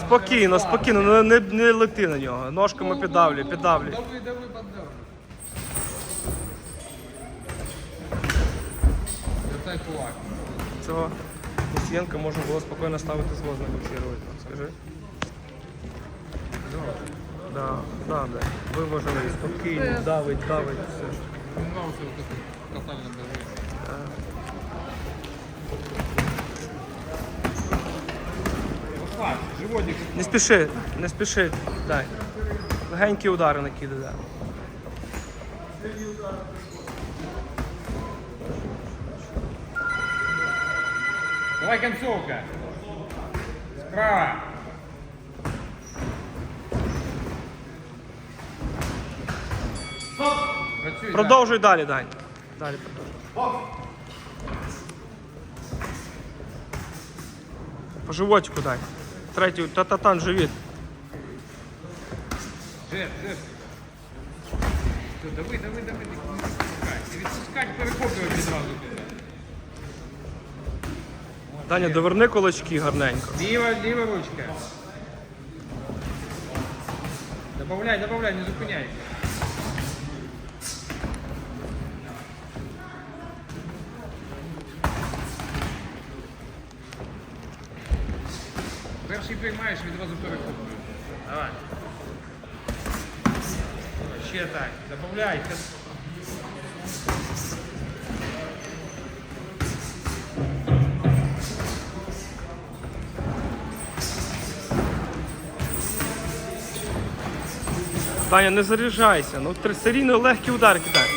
Спокійно, спокійно, не, не, не лети на нього. Ножками піддавлюй, піддавлюй. Поддавлю. Вертай кулак. Цього Лусенка можна було спокійно ставити з воза боксувати. Скажи. Да, да, да. Виважили, спокійно, давить, давить, все. Это тотально давление. Не спіши, не спіши, дай. Легенькі удари накидай, да. Давай концовка. Справа. Працюй, Продовжуй далі, Дань. Далі продовжуй. По животику дай. Третій, та-та-тан, живіт. жест. Все, дави, дави, дави, не відпускай. Не відпускай, перехоплювати відразу. Даня, доверни кулачки гарненько. Ліва, ліва ручка. Добавляй, добавляй, не зупиняйся. Перший приймаєш, відразу перехоплюєш. Давай. Ще так. Добавляй. Даня, не заряджайся. Ну, серійно легкі удари кидай.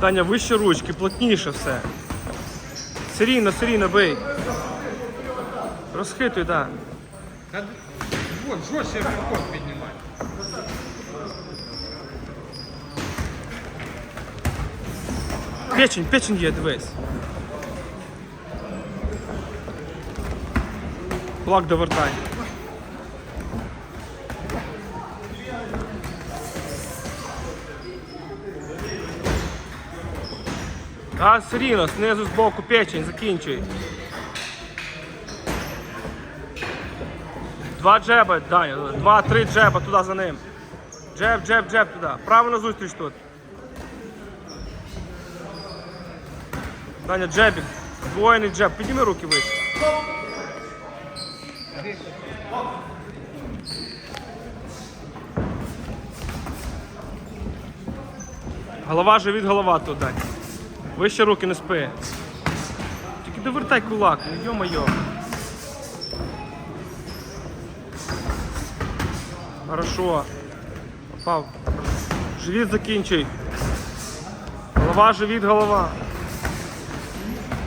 Даня, вище ручки, плотніше все. Серійно, серійно бий. Розхитуй, так. Да. Вот, жестче рукой піднімай. Печень, печень є, дивись. Кулак довертай. А, серійно, знизу з боку печень, закінчуй. Два джеба, Даня, два-три джеба туди за ним. Джеб, джеб, джеб туди. Право на зустріч тут. Даня, джебік. Двоєний джеб. Підніми руки вище. Голова живіт, голова тут, Дань. Вище руки не спи. Тільки довертай кулак, ну йо-моє. Хорошо. Попав. Живіт закінчуй. Голова, живіт, голова.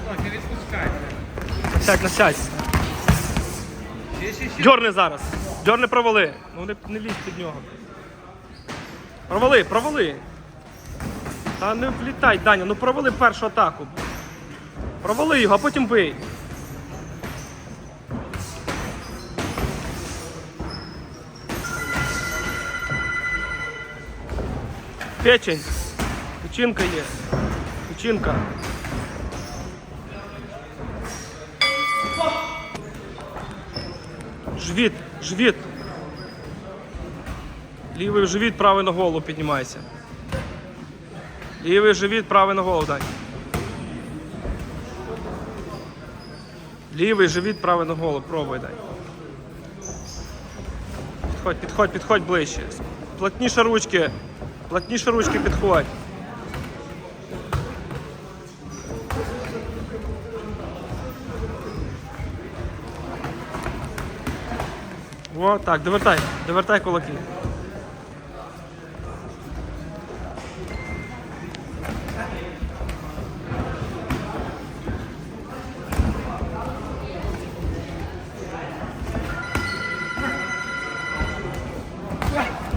Так, не відпускайся. Сядь, насядь. Ще. Дьорни зараз. Дьорни провали. Ну не, не лізь під нього. Провали, провали. Та не влітай, Даня, ну провали першу атаку. Провали його, а потім бий. Печень. Печінка є. Печінка. Живіт, живіт. Лівий живіт, правий на голову піднімайся. Лівий живіт, правий на голову дай. Лівий живіт, правий на голову. Пробуй дай. Підходь, підходь, підходь ближче. Плотніше ручки. Плотніше ручки підходь. О, так, довертай, довертай кулаки.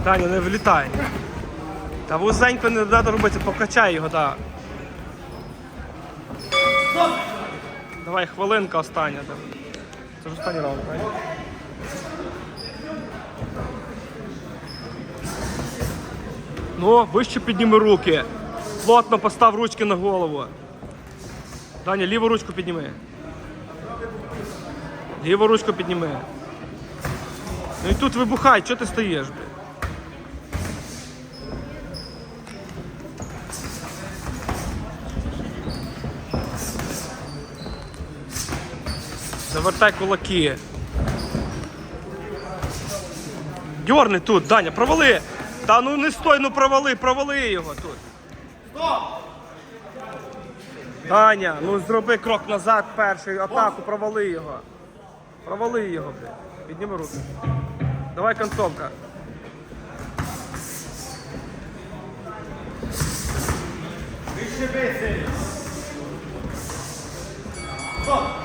Таня, не влітай. Та вузенько не треба робити, покачай його, так. Давай, хвилинка остання. так. Це ж останній раунд, правильно? Ну, вище підніми руки. Плотно постав ручки на голову. Даня, ліву ручку підніми. Ліву ручку підніми. Ну і тут вибухай, чого ти стоїш, Завертай кулаки. Дьорни тут, Даня, провали! Та ну не стой, ну провали, провали його тут. Даня, ну зроби крок назад перший, атаку, провали його. Провали його, блядь. Підніми руки. Давай концовка. Стоп!